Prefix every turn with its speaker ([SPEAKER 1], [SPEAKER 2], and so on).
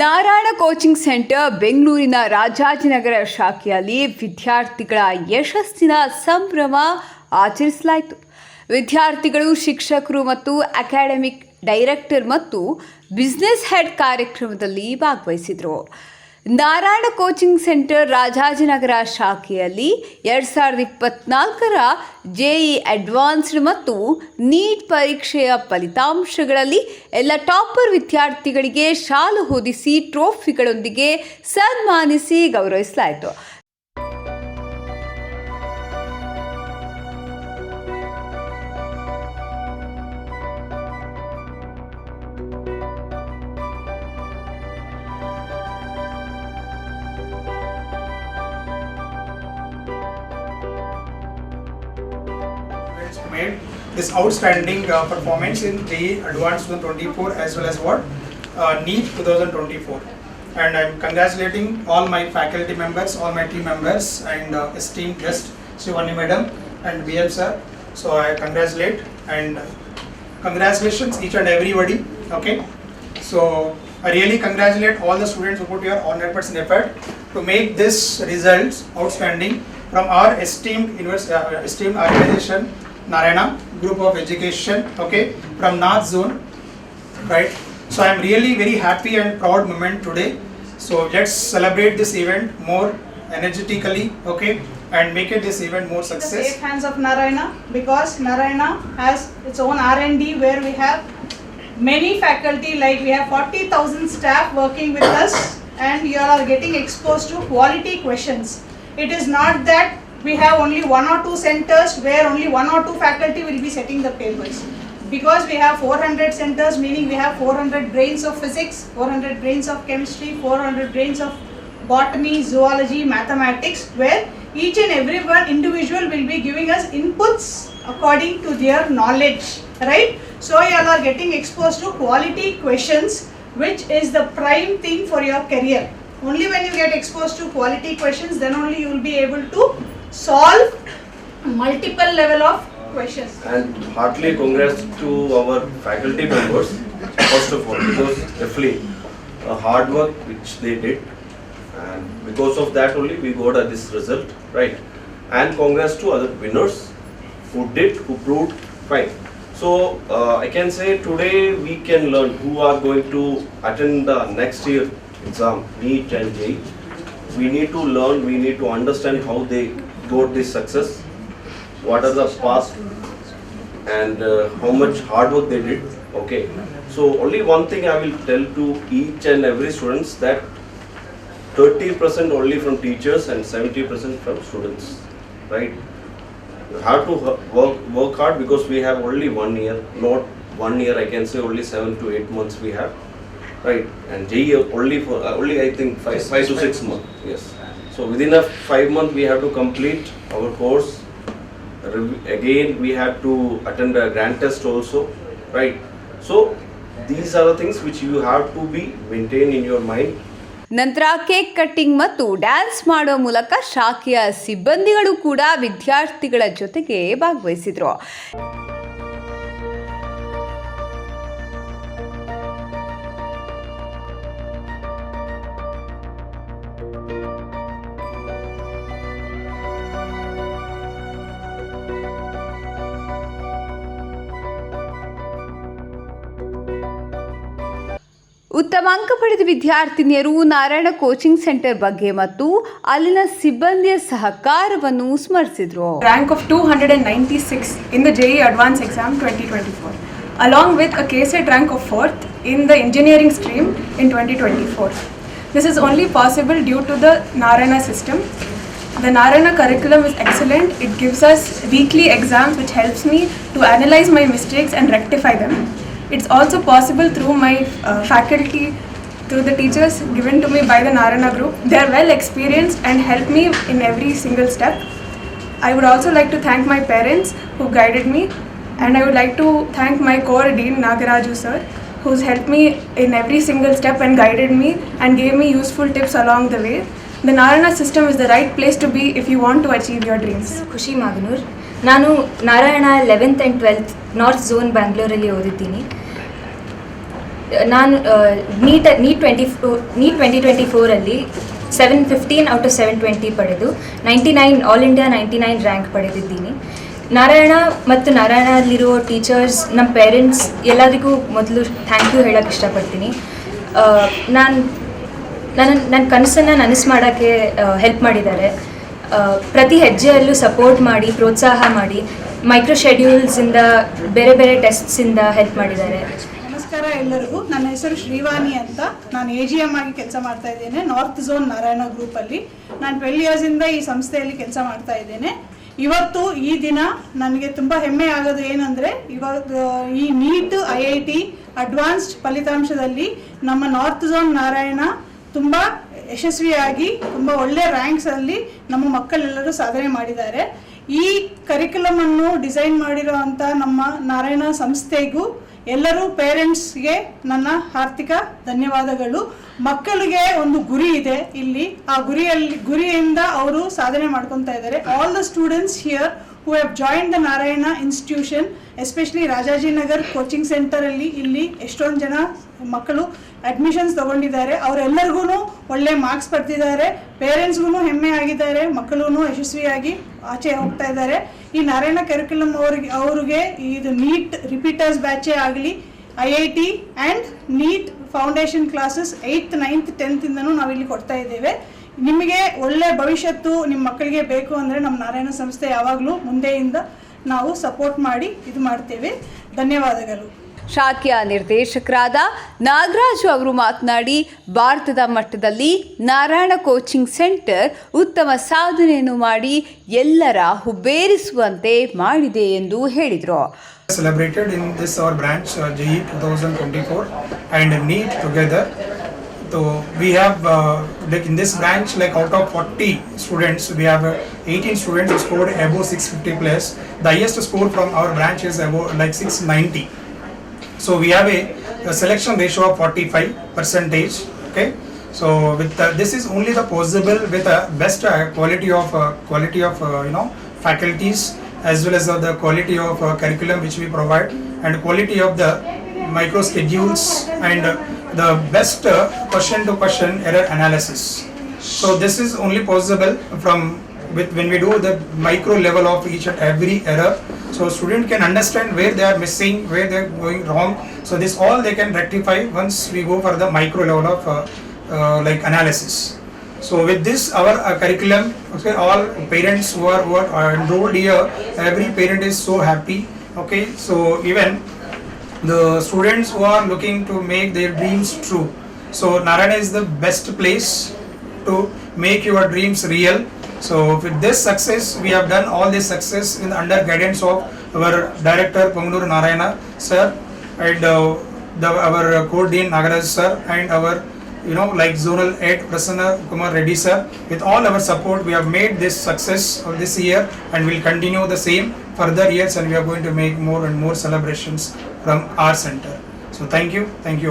[SPEAKER 1] Narayana coaching centre ಬೆಂಗಳೂರಿನ ರಾಜಾಜಿನಗರ ಶಾಖೆಯಲ್ಲಿ ವಿದ್ಯಾರ್ಥಿಗಳ ಯಶಸ್ಸಿನ ಸಂಭ್ರಮ ಆಚರಿಸಲಾಯಿತು. ವಿದ್ಯಾರ್ಥಿಗಳು, ಶಿಕ್ಷಕರು ಮತ್ತು ಅಕಾಡೆಮಿಕ್ ಡೈರೆಕ್ಟರ್ ಮತ್ತು ಬಿಸ್ನೆಸ್ ಹೆಡ್ ಕಾರ್ಯಕ್ರಮದಲ್ಲಿ ಭಾಗವಹಿಸಿದರು. ನಾರಾಯಣ ಕೋಚಿಂಗ್ ಸೆಂಟರ್ ರಾಜಾಜಿನಗರ ಶಾಖೆಯಲ್ಲಿ ಎರಡು ಸಾವಿರದ ಇಪ್ಪತ್ನಾಲ್ಕರ ಜೆಇ ಅಡ್ವಾನ್ಸ್ಡ್ ಮತ್ತು ನೀಟ್ ಪರೀಕ್ಷೆಯ ಫಲಿತಾಂಶಗಳಲ್ಲಿ ಎಲ್ಲ ಟಾಪರ್ ವಿದ್ಯಾರ್ಥಿಗಳಿಗೆ ಶಾಲು ಹೊದಿಸಿ ಟ್ರೋಫಿಗಳೊಂದಿಗೆ ಸನ್ಮಾನಿಸಿ ಗೌರವಿಸಲಾಯಿತು.
[SPEAKER 2] Made this outstanding uh, performance in the Advanced 2024 as well as what uh, NEET 2024. And I'm congratulating all my faculty members, all my team members, and uh, esteemed guest Shivani Madam and BM sir. So I congratulate and congratulations each and everybody. Okay. So I really congratulate all the students who put your 100% effort to make this results outstanding from our esteemed uh, esteemed organization Narayana Group of Education. Okay, from North Zone, right? So I am really very happy and proud moment today. So let's celebrate this event more energetically. Okay, and make it this event more success.
[SPEAKER 3] the safe hands of Narayana because Narayana has its own R&D where we have many faculty like we have 40,000 staff working with us and you all are getting exposed to quality questions. It is not that we have only one or two centers where only one or two faculty will be setting the papers. Because we have 400 centers meaning we have 400 brains of physics, 400 brains of chemistry, 400 brains of botany, zoology, mathematics, where each and every one individual will be giving us inputs according to their knowledge, right? So you all are getting exposed to quality questions, which is the prime thing for your career. Only when you get exposed to quality questions, then only you will be able to solve multiple level of questions.
[SPEAKER 4] And heartily congrats to our faculty members, first of all, because definitely a hard work which they did. And because of that only we got uh, this result, right? And congrats to other winners who did, who proved fine. So uh, I can say today we can learn who are going to attend the next year exam, NEET and JEE. We need to learn, we need to understand how they got this success, what are the past and uh, how much hard work they did? Okay. So only one thing i will tell to each and every students that 30% only from teachers and 70% from students right? You have to work work hard because we have only one year not one year i can say only 7 to 8 months we have right? And JE only for uh, only i think 5 5 to 6 months yes so within a five month we have to complete our course again we have to attend a grand test also right so these are the things which you have to be maintained in your mind
[SPEAKER 1] ನಂತರ cake cutting ಮತ್ತು dance ಮಾಡುವ ಮೂಲಕ ಶಾಖೆಯ ಸಿಬ್ಬಂದಿಗಳು ಕೂಡ ವಿದ್ಯಾರ್ಥಿಗಳ ಜೊತೆಗೆ ಭಾಗವಹಿಸಿದರು ಉತ್ತಮ ಅಂಕ ಪಡೆದ ವಿದ್ಯಾರ್ಥಿನಿಯರು ನಾರಾಯಣ ಕೋಚಿಂಗ್ ಸೆಂಟರ್ ಬಗ್ಗೆ ಮತ್ತು ಅಲ್ಲಿನ ಸಿಬ್ಬಂದಿಯ ಸಹಕಾರವನ್ನು ಸ್ಮರಿಸಿದರು.
[SPEAKER 5] Rank of two hundred and ninety six in the JEE advance exam twenty twenty four along with a KCET rank of fourth in the engineering stream in twenty twenty four this is only possible due to the Narayana system the Narayana curriculum is excellent it gives us weekly exams which helps me to analyse my mistakes and rectify them It's also possible through my uh, faculty, through the teachers given to me by the Narayana group. They are well experienced and help me in every single step. I would also like to thank my parents who guided me, and I would like to thank my core dean Nagaraju sir, who's helped me in every single step and guided me and gave me useful tips along the way. The Narayana system is the right place to be if you want to achieve your dreams.
[SPEAKER 6] Khushi Maganur ನಾನು Narayana eleventh and twelfth north zone ಬ್ಯಾಂಗ್ಳೂರಲ್ಲಿ ಓದಿದ್ದೀನಿ ನಾನು NEET NEET twenty four NEET twenty twenty ಫೋರಲ್ಲಿ seven fifteen out of seven twenty ಪಡೆದು ninety nine, all India ninety nine rank ಪಡೆದಿದ್ದೀನಿ. Narayana ಮತ್ತು ನಾರಾಯಣಲ್ಲಿರೋ teachers, ನಮ್ಮ parents ಎಲ್ಲರಿಗೂ ಮೊದಲು ಥ್ಯಾಂಕ್ ಯು ಹೇಳೋಕ್ಕೆ ಇಷ್ಟಪಡ್ತೀನಿ. ನಾನು ನನ್ನ ನನ್ನ ಕನಸನ್ನು ನನಸು ಮಾಡೋಕ್ಕೆ ಹೆಲ್ಪ್ ಮಾಡಿದ್ದಾರೆ. ಪ್ರತಿ ಹೆಜ್ಜೆಯಲ್ಲೂ ಸಪೋರ್ಟ್ ಮಾಡಿ, ಪ್ರೋತ್ಸಾಹ ಮಾಡಿ ಮೈಕ್ರೋ ಶೆಡ್ಯೂಲ್ಸಿಂದ ಬೇರೆ ಬೇರೆ ಟೆಸ್ಟ್ಸಿಂದ ಹೆಲ್ಪ್ ಮಾಡಿದ್ದಾರೆ.
[SPEAKER 3] ನಮಸ್ಕಾರ ಎಲ್ಲರಿಗೂ. ನನ್ನ ಹೆಸರು ಶ್ರೀವಾಣಿ ಅಂತ. ನಾನು ಎ ಜಿ ಎಂ ಆಗಿ ಕೆಲಸ ಮಾಡ್ತಾ ಇದ್ದೇನೆ. ನಾರ್ತ್ ಝೋನ್ ನಾರಾಯಣ ಗ್ರೂಪಲ್ಲಿ ನಾನು ಟ್ವೆಲ್ ಇಯರ್ಸಿಂದ ಈ ಸಂಸ್ಥೆಯಲ್ಲಿ ಕೆಲಸ ಮಾಡ್ತಾ ಇದ್ದೇನೆ. ಇವತ್ತು ಈ ದಿನ ನನಗೆ ತುಂಬಾ ಹೆಮ್ಮೆ ಆಗೋದು ಏನಂದರೆ ಇವತ್ತು ಈ NEET I I T advanced ಫಲಿತಾಂಶದಲ್ಲಿ ನಮ್ಮ ನಾರ್ತ್ ಝೋನ್ ನಾರಾಯಣ ತುಂಬ ಯಶಸ್ವಿಯಾಗಿ, ತುಂಬಾ ಒಳ್ಳೆ ರ್ಯಾಂಕ್ಸಲ್ಲಿ ನಮ್ಮ ಮಕ್ಕಳೆಲ್ಲರೂ ಸಾಧನೆ ಮಾಡಿದ್ದಾರೆ. ಈ ಕರಿಕ್ಯುಲಮ್ ಅನ್ನು ಡಿಸೈನ್ ಮಾಡಿರುವಂಥ ನಮ್ಮ ನಾರಾಯಣ ಸಂಸ್ಥೆಗೂ ಎಲ್ಲರೂ ಪೇರೆಂಟ್ಸ್ಗೆ ನನ್ನ ಆರ್ಥಿಕ ಧನ್ಯವಾದಗಳು. ಮಕ್ಕಳಿಗೆ ಒಂದು ಗುರಿ ಇದೆ ಇಲ್ಲಿ. ಆ ಗುರಿಯಲ್ಲಿ, ಗುರಿಯಿಂದ ಅವರು ಸಾಧನೆ ಮಾಡ್ಕೊತಾ ಇದ್ದಾರೆ. All the students here who have join the Narayana institution especially Rajajinagar coaching ಸೆಂಟರಲ್ಲಿ ಇಲ್ಲಿ ಎಷ್ಟೊಂದು ಜನ ಮಕ್ಕಳು ಅಡ್ಮಿಷನ್ಸ್ ತಗೊಂಡಿದ್ದಾರೆ. ಅವರೆಲ್ಲರಿಗೂ ಒಳ್ಳೆ ಮಾರ್ಕ್ಸ್ ಪಡೆದಿದ್ದಾರೆ ಪೇರೆಂಟ್ಸ್ಗೂ ಹೆಮ್ಮೆ ಆಗಿದ್ದಾರೆ. ಮಕ್ಕಳೂ ಯಶಸ್ವಿಯಾಗಿ ಆಚೆ ಹೋಗ್ತಾ ಇದ್ದಾರೆ. ಈ ನಾರಾಯಣ ಕರಿಕ್ಯುಲಮ್ ಅವ್ರಿಗೆ ಅವ್ರಿಗೆ ಇದು ನೀಟ್ ರಿಪೀಟರ್ಸ್ ಬ್ಯಾಚೇ ಆಗಲಿ I I T and NEET foundation classes eighth ninth ಟೆಂತಿಂದನೂ ನಾವಿಲ್ಲಿ ಕೊಡ್ತಾ ಇದ್ದೇವೆ. ನಿಮಗೆ ಒಳ್ಳೆ ಭವಿಷ್ಯತ್ತು ನಿಮ್ಮ ಮಕ್ಕಳಿಗೆ ಬೇಕು ಅಂದರೆ ನಮ್ಮ ನಾರಾಯಣ ಸಂಸ್ಥೆ ಯಾವಾಗಲೂ ಮುಂದೆಯಿಂದ ನಾವು ಸಪೋರ್ಟ್ ಮಾಡಿ ಇದು ಮಾಡ್ತೇವೆ. ಧನ್ಯವಾದಗಳು.
[SPEAKER 1] ಶಾಖೆಯ ನಿರ್ದೇಶಕರಾದ ನಾಗರಾಜು ಅವರು ಮಾತನಾಡಿ ಭಾರತದ ಮಟ್ಟದಲ್ಲಿ ನಾರಾಯಣ ಕೋಚಿಂಗ್ ಸೆಂಟರ್ ಉತ್ತಮ ಸಾಧನೆಯನ್ನು ಮಾಡಿ ಎಲ್ಲರ ಹುಬ್ಬೇರಿಸುವಂತೆ ಮಾಡಿದೆ ಎಂದು ಹೇಳಿದರು
[SPEAKER 2] celebrated in this our branch uh, JE 2024 and NEET together. So we have uh, like in this branch like out of 40 students we have uh, 18 students who scored above 650 plus. The highest score from our branch is above like 690. So we have a, a selection ratio of 45 percentage. Okay. So with this is only the possible with a best uh, quality of uh, quality of uh, you know faculties as well as the quality of curriculum which we provide and quality of the micro schedules and the best question to question error analysis. So this is only possible from with when we do the micro level of each every error. So student can understand where they are missing, where they are going wrong. So this all they can rectify once we go for the micro level of uh, uh, like analysis. So with this our uh, curriculum, okay, all parents who are, who are enrolled here, every parent is so happy. Okay, so even the students who are looking to make their dreams true. So Narayana is the best place to make your dreams real. So with this success, we have done all this success in under guidance of our director Pangnur Narayana sir and uh, the our uh, core dean Nagaraj sir and our you know like zonal head Prasanna Kumar Reddy sir. With all our support, we have made this success of this year and will continue the same further years and we are going to make more and more celebrations from our center. So thank you, thank you all.